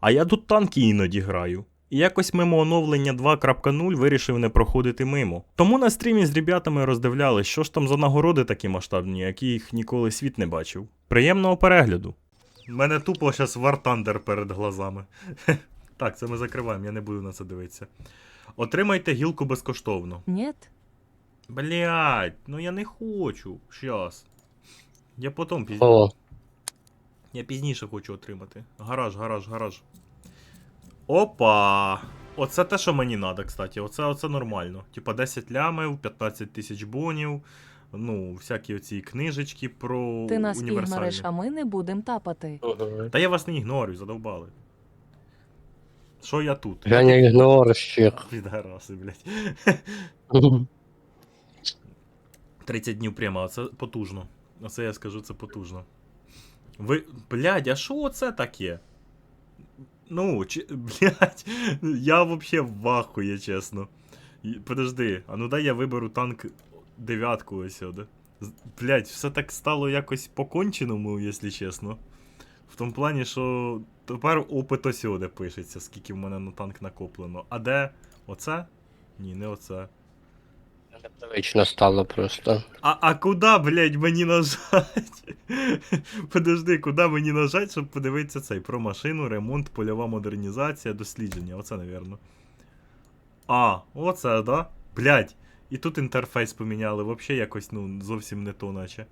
А я тут танки іноді граю. І якось мимо оновлення 2.0 вирішив не проходити мимо. Тому на стрімі з ребятами роздивляли, що ж там за нагороди такі масштабні, які їх ніколи світ не бачив. Приємного перегляду. У мене тупо зараз War Thunder перед глазами. Так, це ми закриваємо, я не буду на це дивитися. Отримайте гілку безкоштовно. Нет? Блять, ну я не хочу. Щас. Я потім пізніше. Я пізніше хочу отримати. Гараж, гараж, гараж. Опа! Оце те, що мені треба, кстати. Оце, оце нормально. Типа 10 лямів, 15 тисяч бонів. Ну, всякі оці книжечки про Ти нас ігнориш, а ми не будемо тапати. Та я вас не ігнорю, задовбали. Що я тут? я не ігнорщик. Підараси, блядь. 30 днів прямо, це потужно. Оце я скажу, це потужно. Ви. Блядь, а що це таке? Ну, чи, блядь, я вообще в ахує, чесно. Подожди, а ну дай я виберу танк дев'ятку ось сюди. Блядь, все так стало якось по-конченому, якщо чесно. В тому плані, що тепер опит ось сюди пишеться, скільки в мене на танк накоплено. А де? Оце? Ні, не оце. Непривично стало просто. А, а куди, блядь, мені нажать? Подожди, куди мені нажать, щоб подивитися цей про машину, ремонт, польова модернізація, дослідження. Оце, напевно. А, оце, да? Блядь. І тут інтерфейс поміняли, вообще якось, ну, зовсім не то, наче.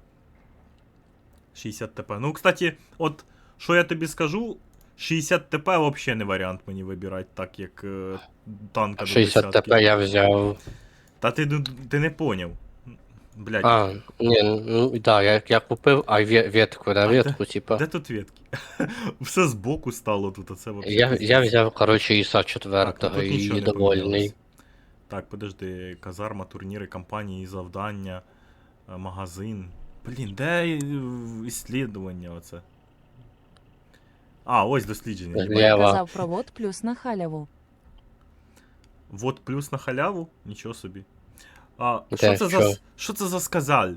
60 ТП. Ну, кстати, от, що я тобі скажу, 60 ТП вообще не варіант мені вибирати, так як е, танка до 60. ТП я взяв. Та ти, ти не поняв. Блядь, А, ні, ну да, я, я купив, а ветку на ветку, типа. Де тут ветки? Все збоку стало тут, оце вообще. Я, я взяв, коротше, ІСа Так, ну 4 тут нічого і довольний. Так, подожди, казарма, турніри, кампанії, завдання, е, магазин. Блін, де е, іслідування оце? А, ось дослідження. Ева. Казав провод плюс на халяву. Вот плюс на халяву? Нічого собі. А, Де, що це за. що? це за сказаль?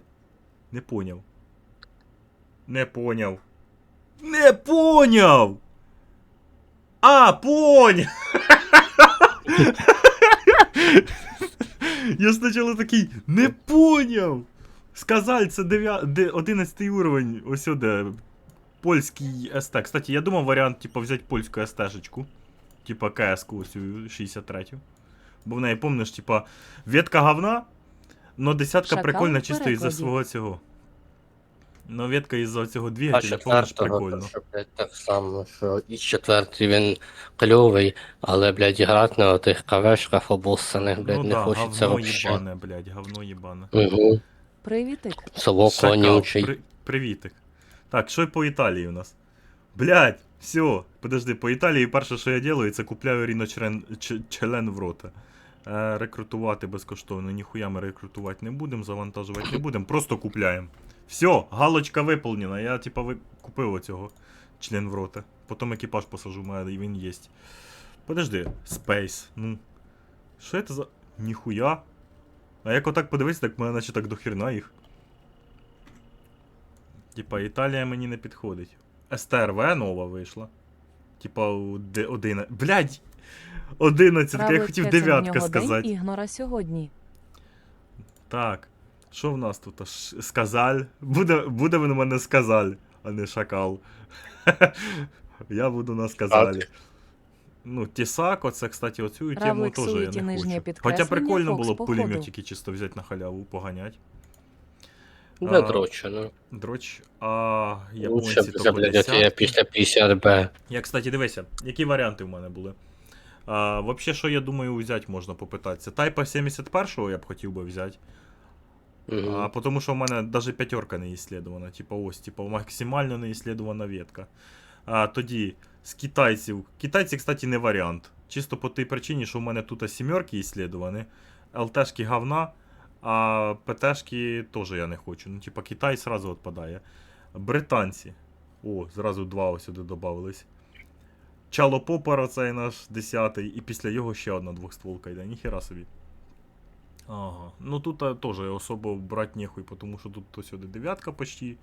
Не поняв. Не поняв. Не поняв! А, поняв! Я спочатку такий, не поняв! Сказаль, це 11 уровень, ось сюди. Польський СТ. Кстати, я думав варіант, типу, взяти польську СТ-шечку. Типа КС-ку ось 63-ю. Бо в неї, помниш, типа, ветка говна, но десятка Шакал прикольна в чисто із-за перекладі. свого цього. Но ветка із-за цього А двигателя, помниш, прикольно. що, блядь, так само, що і четвертий він кльовий, але, блядь, грати на тих кавешках обоссаних, блядь, ну не да, хочеться говно вообще. їбане, блядь, говно їбане. Угу. Привітик. Совок Шакал, вонючий. при- привітик. Так, що по Італії у нас? Блядь, все, подожди, по Італії перше, що я делаю, це купляю ріночлен ч- член в рота. Е, рекрутувати безкоштовно. Ніхуя ми рекрутувати не будемо, завантажувати не будемо, просто купляємо. Все, галочка виповнена. Я типа ви... купив оцього член в рота. Потім екіпаж посажу, мене і він є. Подожди, Space, ну. Що це за. Ніхуя. А як отак подивитися, так мене наче так дохерна їх. Типа, Італія мені не підходить. СТРВ нова вийшла. Типа, один. Блядь! 11, я хотів це дев'ятка нього день сказати. ігнора сьогодні. Так. Що в нас тут? Ш- Сказаль. Буде, буде він у мене сказаль, а не шакал. Я буду на сказалі. Ну, Тісак, оце, кстати, оцю тему теж я не хочу. Хоча прикольно Фокс було б пулеметики чисто взяти на халяву, поганять. Де А, дроче, ну. Дроч, а Лучше японці б то блядь, я після 50Б. Я, кстати, дивися, які варіанти в мене були. А, вообще, що я думаю, взяти можна попитатися. Тайпа 71-го я б хотів би взяти. Угу. А, потому що в мене навіть п'ятерка не ісследована. Типа ось, типа, максимально не ісследована ветка. А тоді з китайців. Китайці, кстати, не варіант. Чисто по тій причині, що в мене тут сімерки ісследовані, ЛТшки говна, а ПТшки теж я не хочу. Ну, типа, Китай сразу відпадає. Британці. О, зразу два ось сюди додавались. Чало Попар, оцей наш 10-й, і після його ще одна двохстволка йде. Ніхера собі. Ага. Ну тут теж особо брать нехуй, тому що тут то сюди дев'ятка почти.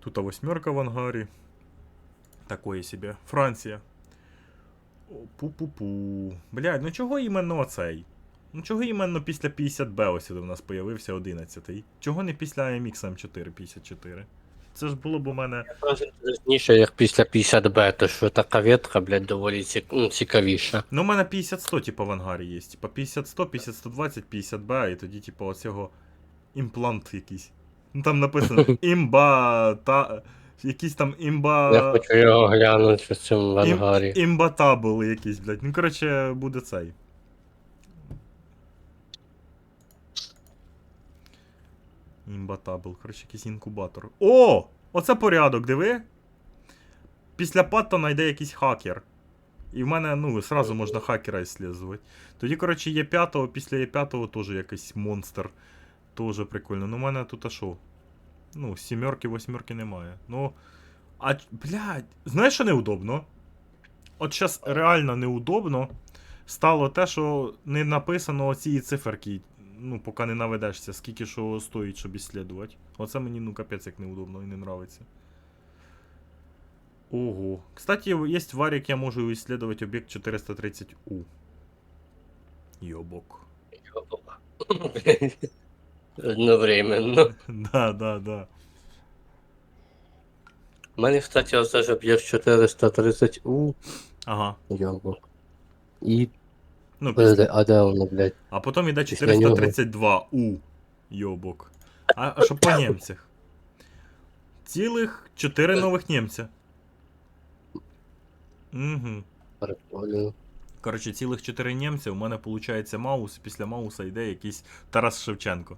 Тут восьмерка в ангарі. Такое себе. Франція. Пу-пу-пу. Блядь, ну чого іменно оцей? Ну чого іменно після 50Б ось у нас появився 11-й? Чого не після AMX M4 54? Це ж було б у мене. Пізніше, як після 50Б, то що така ветка, блядь, доволі ну, цікавіша. Ну, у мене 50-100, типу, в ангарі є. Типа 50-100, 50-120, 50Б, і тоді, типу, оцього імплант якийсь. Ну там написано імба та. Якийсь там імба. Я хочу його глянути в цьому в ангарі. Імбатабл якийсь, блядь. Ну, коротше, буде цей. Імбатабл. Коротше, якийсь інкубатор. О! Оце порядок, диви. Після Паттона йде якийсь хакер. І в мене, ну, сразу можна хакера іслідувати. Тоді, коротше, є 5 після є 5 теж якийсь монстр. Тоже прикольно. Ну, в мене тут а що? Ну, сімерки, восьмерки немає. Ну. А, блядь, знаєш, що неудобно? От зараз реально неудобно стало те, що не написано оці циферки. Ну, поки не наведешся, скільки що стоїть, щоб іслідувати. Оце мені, ну, капець, як неудобно і не нравиться. Ого. Кстати, є варік, я можу исследовать об'єкт 430У. Йобок. Одновременно. Да, да, да. У мене, кстати, оце ж об'єкт 430У. Ага. Йобок. І. Ну, Подожди, а де воно, блядь? А потім йде 432У. Йобок. А, а що по німцях? Цілих 4 нових німця. Угу. Прикольно. Коротше, цілих 4 німця, у мене виходить Маус, після Мауса йде якийсь Тарас Шевченко.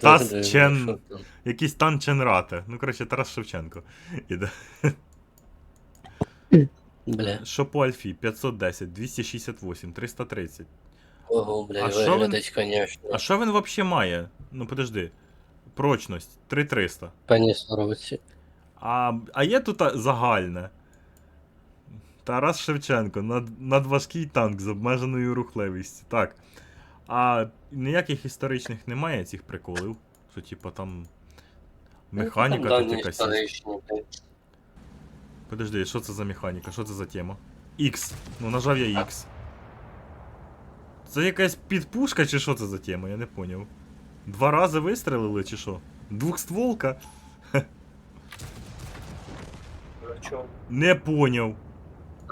Тас Чен. Якийсь Тан Ченрате. Ну, коротше, Тарас Шевченко. Іде. Бля. Що по Альфі? 510, 268, 330. Ого, бля, А що він- конечно. А що він взагалі має? Ну, подожди. Прочність 3300. Пані Соровці. А, а є тут загальне. Тарас Шевченко, над, надважкий танк з обмеженою рухливістю. Так. А ніяких історичних немає цих приколів. Що, типа, там. Механіка Ну, Там тут якась. Подожди, що це за механіка? Що це за тема? X. Ну нажав я X. Це якась підпушка чи що це за тема? Я не поняв. Два рази вистрелили чи що? Двохстволка? Не поняв.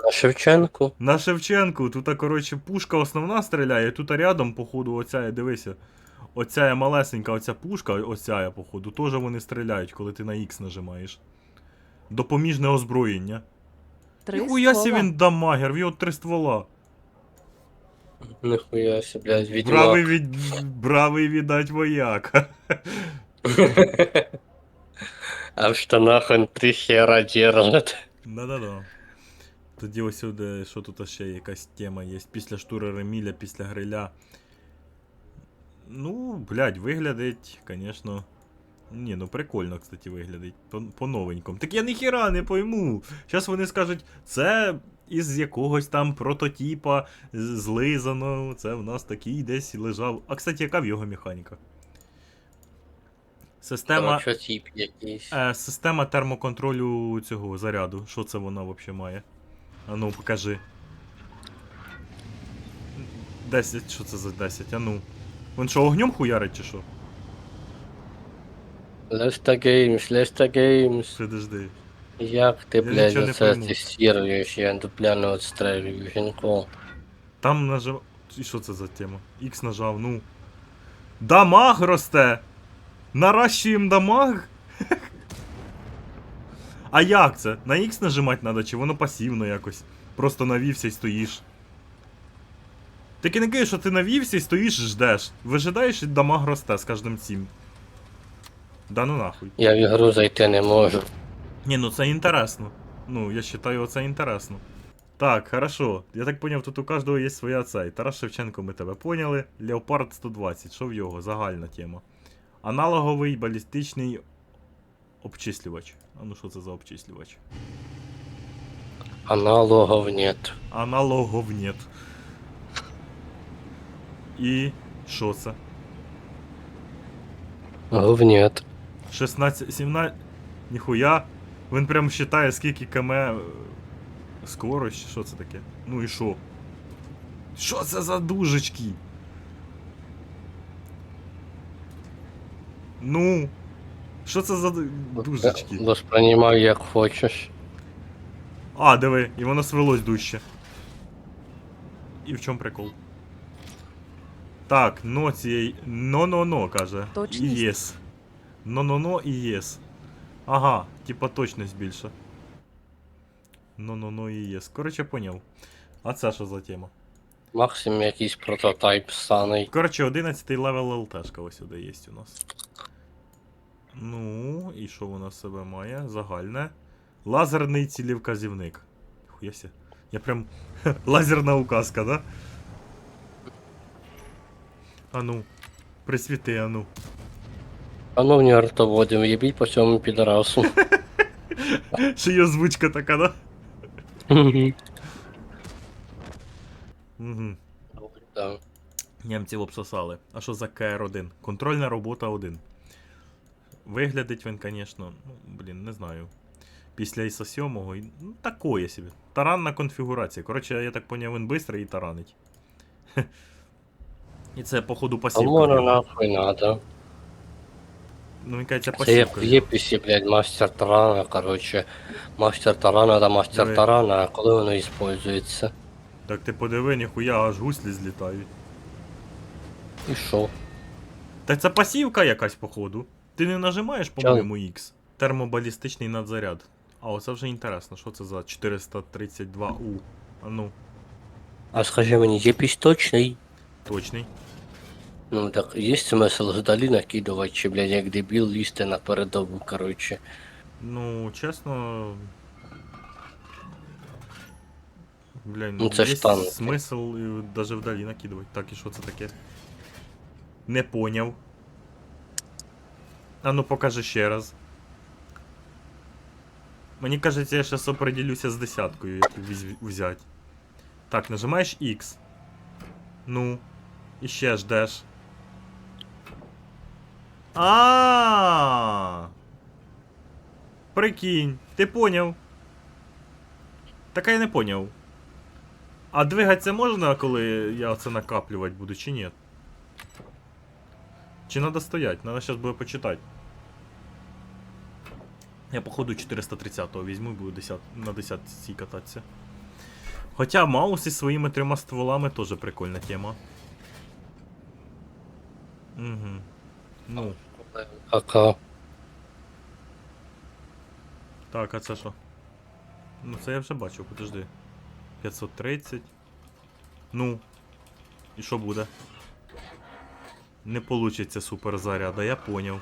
А Шевченко? На Шевченку, тут, коротше, пушка основна стріляє, тут рядом, походу, оця, дивися. Оця малесенька оця пушка, оця, походу, теж вони стріляють, коли ти на X нажимаєш. Допоміжне озброєння. Три Ніхуя сі ствола. він дамагер, в його три ствола. Нихуя себе, блядь, відьмак. Бравий, від... Бравий віддать вояка. А в штанах он три хера держит. Да-да-да. Тоді ось сюди, що тут ще якась тема є. Після штури Реміля, після гриля. Ну, блядь, виглядить, звісно. Ні, ну прикольно, кстати, виглядить. По- По-новенькому. Так я ніхіра не пойму. Зараз вони скажуть, це із якогось там прототипа з- злизано, це в нас такий десь лежав. А кстати, яка в його механіка? Система. Якийсь. Е, система термоконтролю цього заряду. Що це вона взагалі має? А ну, покажи. 10, що це за 10? А ну. Він що, огнем хуярить чи що? Леста Games, Леста Games. Подожди. Як ти, блядь, нічого не оце пойму. тестуєш, я дупляно отстрелюю, жінко. Там нажав. І що це за тема? X нажав, ну. Дамаг росте! Наращуємо дамаг? А як це? На X нажимати треба, чи воно пасивно якось? Просто навівся і стоїш. Таки не кажеш, що ти навівся і стоїш і ждеш. Вижидаєш і дамаг росте з кожним цим. Да ну нахуй. Я в ігру зайти не можу. Ні, ну це інтересно. Ну, я вважаю, це інтересно. Так, хорошо. Я так поняв, тут у кожного є своя цей. Тарас Шевченко, ми тебе поняли. Леопард 120, що в його? Загальна тема. Аналоговий балістичний обчислювач. А ну що це за обчислювач? Аналогов нет. Аналогов нет. І що це? Гов нет. 16, 17. Ніхуя. Він прям считає, скільки км. е, Скорость, що це таке? Ну і що? Що це за дужечки? Ну. Що це за ду- дужечки? Восприймай як хочеш. А, диви, і воно свелось дужче. І в чому прикол? Так, но цієї. Но-но-но, каже. Точність. Єс. Но-но-но і єс. Ага, типа точність більша. Но-но-но і єс. Коротше, поняв. А це що за тема? Максимум якийсь прототайп станий. Коротше, 11 левел ЛТшка ось сюди є у нас. Ну, і що вона з себе має? Загальне. Лазерний цілівказівник. Хуєся. Я прям. Лазерна указка, да? Ану. Присвіти, ану. Шановні артоводи, в'єбіть по цьому підарасу. Ще є озвучка така, да? Угу. Да. Німців обсосали. А що за КР-1? Контрольна робота 1. Виглядить він, звісно, ну, блін, не знаю. Після ISO 7 і- ну, такое собі. Таранна конфігурація. Коротше, я так поняв, він швидкий і таранить. І це, походу, А пасівка. може нахуй надо. Ну, він каже, це Це як пасівка. єпісі, блядь, мастер тарана, короче. Мастер тарана да мастер Диви. тарана, а коли воно іспользується? Так ти подиви, ніхуя, аж гуслі злітають. І що? Так це пасівка якась, походу. Ти не нажимаєш, по-моєму, X. Термобалістичний надзаряд. А оце вже інтересно, що це за 432У. А ну, А скажи мені, єпісь точний? точний. Ну так, є смисл здалі накидувати, чи, блядь, як дебіл лізти на передову, короче. Ну, чесно. Блін, Ну, це є ж танк. смисл і даже вдалі накидувати. Так, і що це таке? Не поняв. А ну покажи ще раз. Мені кажеться, я зараз определюся з десяткою, яку візь- взять. Так, нажимаєш X. Ну. І ще ждеш. А. Прикинь, ти поняв. Так я не поняв. А двигатися можна, коли я це накаплювати буду, чи ні? Чи треба стоять? Надо зараз буде почитати. Я походу 430-го візьму і буду 10, на 10 цій кататися. Хоча маус із своїми трьома стволами теж прикольна тема. Угу. Ну, Ака. так, а це що? Ну це я вже бачив, подожди. 530. Ну. І що буде? Не получиться супер заряда, я поняв.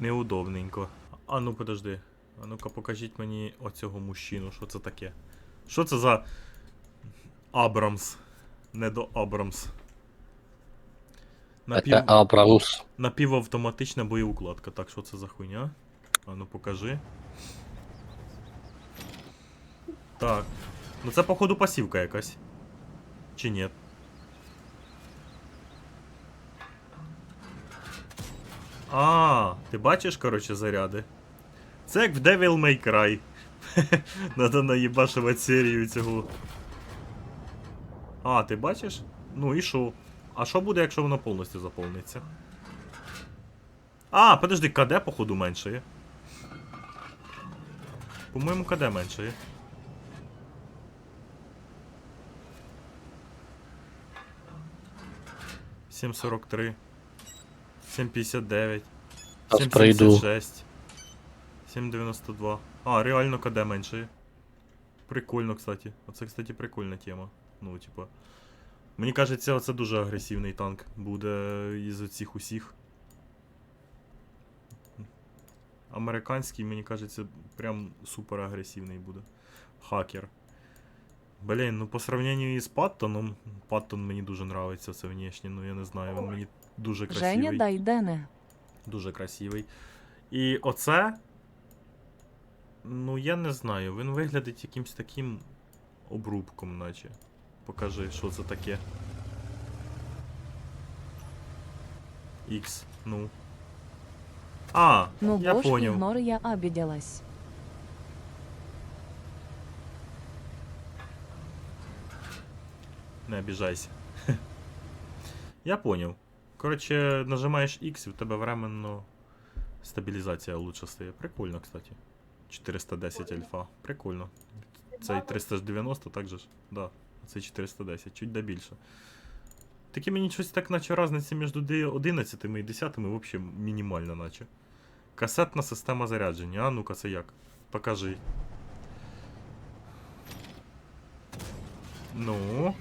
Неудобненько. А ну подожди. А ну-ка покажіть мені оцього мужчину, що це таке. Що це за Абрамс? Не до Абрамс. Напів... Це Абрамс. Напівавтоматична боєукладка. Так, що це за хуйня? А ну покажи. Так. Ну це, походу, пасівка якась. Чи ні? А, ти бачиш, коротше, заряди? Це як в Devil May Cry. Надо наїбашувати серію цього. А, ти бачиш? Ну і що? А що буде, якщо воно повністю заповниться? А, подожди, КД, походу, меншає. По-моєму, КД меншає. Сім сорок три. Сім п'ятдесят дев'ять. Сім шесть. Сім дев'яносто два. А, реально КД меншає. Прикольно, кстати. Оце, кстати, прикольна тема. Ну, типа. Мені кажеться, це дуже агресивний танк буде із оцих усіх. Американський, мені кажеться, прям супер агресивний буде. Хакер. Блін, ну по сравненню із Паттоном, Паттон мені дуже нравиться це внешне, ну я не знаю, він мені дуже красивий. Женя Дайдене. Дуже красивий. І оце. Ну, я не знаю, він виглядить якимсь таким обрубком, наче. Покажи, що це таке. X, ну. А, ну, я Гош, понял. Игнор, я обиделась. Не обижайся. я понял. Короче, нажимаешь X, і в тебе временно стабілізація лучше стає. Прикольно, кстати. 410 альфа. Прикольно. Цей 390 так же ж? Да. Цей 410, чуть да більше. Таке мені щось так, наче різниця між 11 і 10 взагалі мінімальна, наче. Касетна система зарядження. А ну-ка, це як? Покажи. Ну.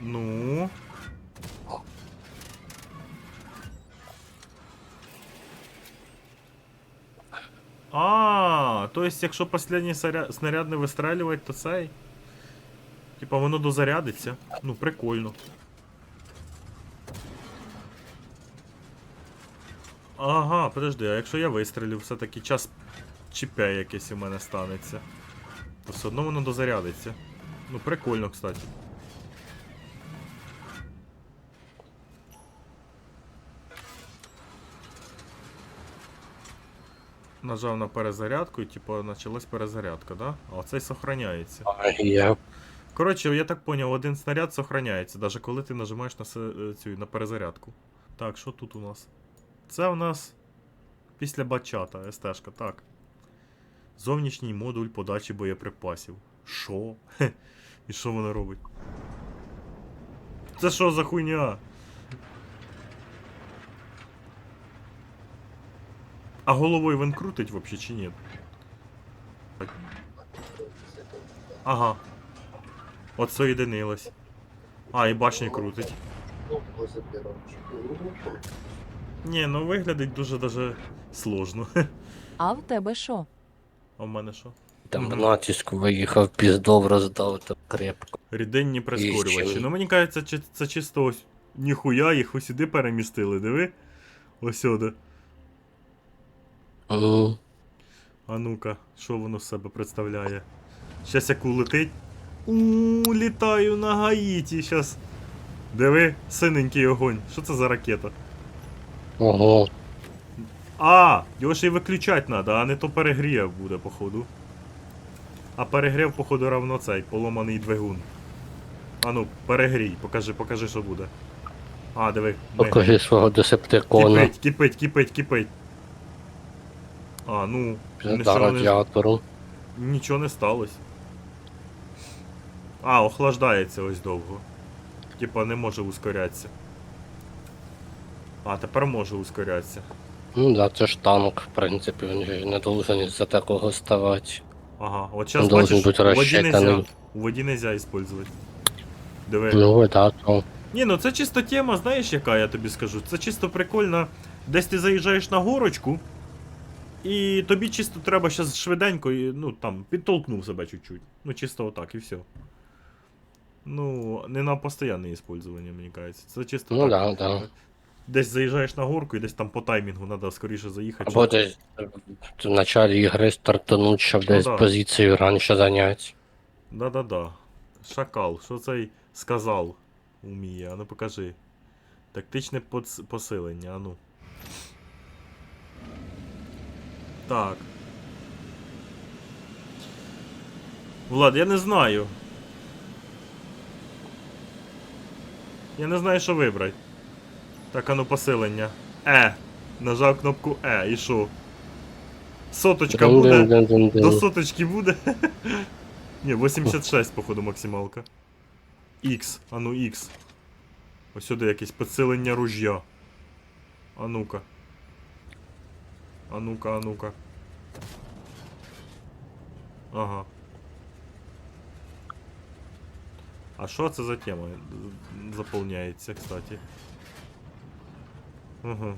Ну. А, то есть, якщо останній снаряд, снаряд не вистрелювати, то цей. Типа воно дозарядиться. Ну, прикольно. Ага, подожди, а якщо я вистрілю, все-таки час ЧП якесь у мене станеться. То все одно воно дозарядиться. Ну, прикольно, кстати. Нажав на перезарядку і типу почалась перезарядка, да? А оцей сохраняється. А, є. Коротше, я так поняв, один снаряд сохраняється, навіть коли ти нажимаєш на, е, цю, на перезарядку. Так, що тут у нас? Це у нас після бачата, СТшка, так. Зовнішній модуль подачі боєприпасів. Що? Хе. І що воно робить? Це що за хуйня? А головою він крутить вообще чи ні? Ага. От соєдинилось. А, і башня крутить. Ні, ну виглядить дуже даже сложно. А в тебе що? А в мене що? Там натиск виїхав, піздов роздав, то крепко. Ріденні прискорювачі. Ну мені кажеться, чи- це чисто ось. Ніхуя, їх ось сюди перемістили, диви. Ось сюди. А ну-ка, що воно з себе представляє? Щас як улетить. У літаю на Гаїті, щас. Диви, синенький огонь. Що це за ракета? Ого. А, його ще й виключати треба, а не то перегрів буде, походу. А перегрів, походу, равно цей поломаний двигун. А ну, перегрій, покажи, покажи, що буде. А, диви. ми- Покажи свого десептикона. Кипить, кипить, кипить, кипить. А, ну, За нічого не, радіатору. нічого не сталося. А, охлаждається ось довго. Типа не може ускорятися. А, тепер може ускорятися. Ну да, це ж танк, в принципі, він же не должен із-за такого ставати. Ага, от сейчас бачиш, бути у воді нельзя, у воді нельзя использовать. Диви. Ну, да, то. Ні, ну це чисто тема, знаєш, яка я тобі скажу. Це чисто прикольно. Десь ти заїжджаєш на горочку, і тобі чисто треба щас швиденько, ну там, підтолкнув себе чуть-чуть. Ну, чисто отак і все. Ну, не на постійне использование, мені кажеться. Це чисто Ну так. да, да. Десь заїжджаєш на горку і десь там по таймінгу треба скоріше заїхати. Або десь е, в началі ігри стартануть, щоб Ну десь да. позицію раніше зайняти. Да-да-да. Шакал, що цей сказав уміє? А ну покажи. Тактичне подс- посилення, а ну. Так. Влад, я не знаю. Я не знаю, що вибрати. Так, а ну посилення. Е. Нажав кнопку Е, і що? Соточка буде. До соточки буде. Ні, 86, походу, максималка. X, а ну X. Ось сюди якесь підсилення ружья. А ну-ка. А ну-ка, а ну-ка. Ага. А що це за тема? Заповняється, кстати. Угу.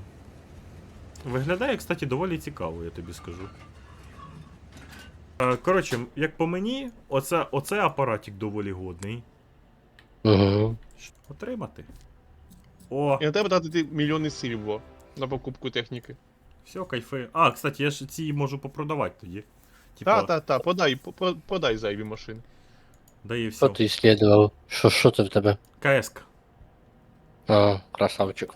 Виглядає, кстати, доволі цікаво, я тобі скажу. Е, Коротше, як по мені, оце, оце апаратик доволі годний. Що Отримати. О, І на тебе дати мільйони срібло на покупку техніки. все, кайфи. А, кстати, я ж ці можу попродавати тоді. Типа, Та, та, та, подай, по- по- подай зайві машини. Дає и все. ти ісследував? Що, що це в тебе? КСК. А, красавчик.